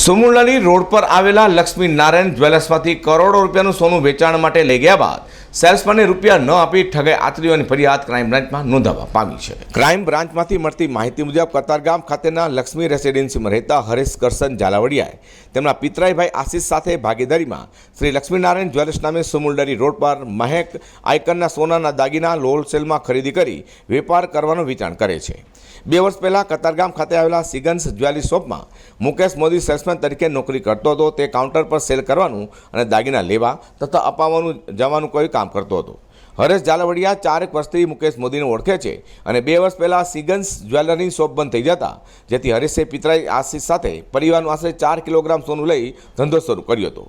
સુમુલની road પર આવેલા લક્ષ્મી નારાયણ જ્વેલર્સમાંથી કરોડો રૂપિયાનું સોનું વેચાણ માટે લઈ ગયા બાદ સેલ્સમેને રૂપિયા ન આપી ઠગાઈ આતરીઓની ફરિયાદ ક્રાઇમ બ્રાન્ચમાં નોંધાવવા પામી છે. ક્રાઇમ બ્રાન્ચમાંથી મળતી માહિતી મુજબ કતારગામ ખાતેના લક્ષ્મી રેસિડેન્સીમાં રહેતા હરેશ કરસન ઝાલાવડિયાએ તેમના પિતરાઈભાઈ આશીષ સાથે ભાગીદારીમાં શ્રી લક્ષ્મીનારાયણ જ્વેલર્સ નામે સુમુલડરી રોડ પર મહેક આઇકનના સોનાના દાગીના હોલસેલમાં ખરીદી કરી વેપાર કરવાનું વિચાર કરે છે. બે વર્ષ પહેલાં કતારગામ ખાતે આવેલા સિગન્સ જ્વેલરી શોપમાં મુકેશ મોદી સેલ્સમેન તરીકે નોકરી કરતો હતો. તે કાઉન્ટર પર સેલ કરવાનું અને દાગીના લેવા તથા અપાવવાનું જવાનું કોઈ કામ કરતો હતો. હરેશ ઝાલાવડિયા ચારેક વર્ષથી મુકેશ મોદીને ઓળખે છે અને બે વર્ષ પહેલાં સિગન્સ જ્વેલરીની શોપ બંધ થઈ જતા, જેથી હરેશે પિતરાઈ આશીષ સાથે પરિવારનું આશરે ચાર કિલોગ્રામ સોનું લઈ ધંધો શરૂ કર્યો હતો.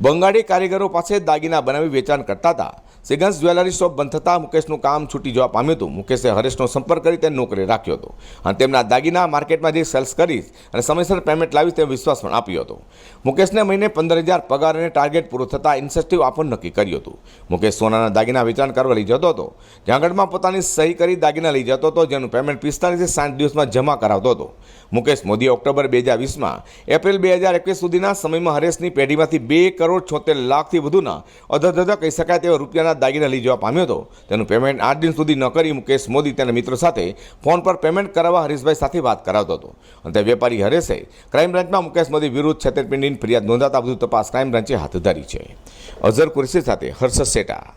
બંગાળી કારીગરો પાસે દાગીના બનાવી વેચાણ કરતા હતા. સિગન્સ જ્વેલરી શોપ બંધ થતાં મુકેશનું કામ છૂટી જવા પામ્યું હતું. મુકેશે હરેશનો સંપર્ક કરી તેને નોકરી રાખ્યો હતો. અને તેમના દાગીના માર્કેટમાં જે સેલ્સ કરીશ અને સમયસર પેમેન્ટ લાવીશ તે વિશ્વાસ પણ આપ્યો હતો. મુકેશને મહિને પંદર હજાર પગાર અને ટાર્ગેટ પૂરો થતાં ઇન્સેન્ટિવ આપવાનું નક્કી કર્યું હતું. મુકેશ સોનાના દાગીના વેચાણ કરવા લઈ જતો હતો. જાંગડમાં પોતાની સહી કરી દાગીના લઈ જતો હતો, જેનું પેમેન્ટ પિસ્તાલીસ સાઠ દિવસમાં જમા કરાવતો હતો. મુકેશ મોદીએ ઓક્ટોબર બે હજાર વીસમાં એપ્રિલ બે હજાર એકવીસ સુધીના સમયમાં હરેશની પેઢીમાંથી બે કરોડ છોતેર લાખથી વધુના અધધધ કહી શકાય તેવા રૂપિયાના દાગીના લઈ જવા પામ્યો હતો. તેનું પેમેન્ટ આઠ દિન સુધી ન કરી મુકેશ મોદી તેના મિત્રો સાથે ફોન પર પેમેન્ટ કરાવવા હરીશભાઈ સાથે વાત કરાવતો હતો. અને તે વેપારી હરેશે ક્રાઇમ બ્રાન્ચમાં મુકેશ મોદી વિરુદ્ધ છેતરપિંડીની ફરિયાદ નોંધાતા વધુ તપાસ ક્રાઇમ બ્રાન્ચે હાથ ધરી છે. અઝર કુરેશી સાથે હર્ષદ સેટા.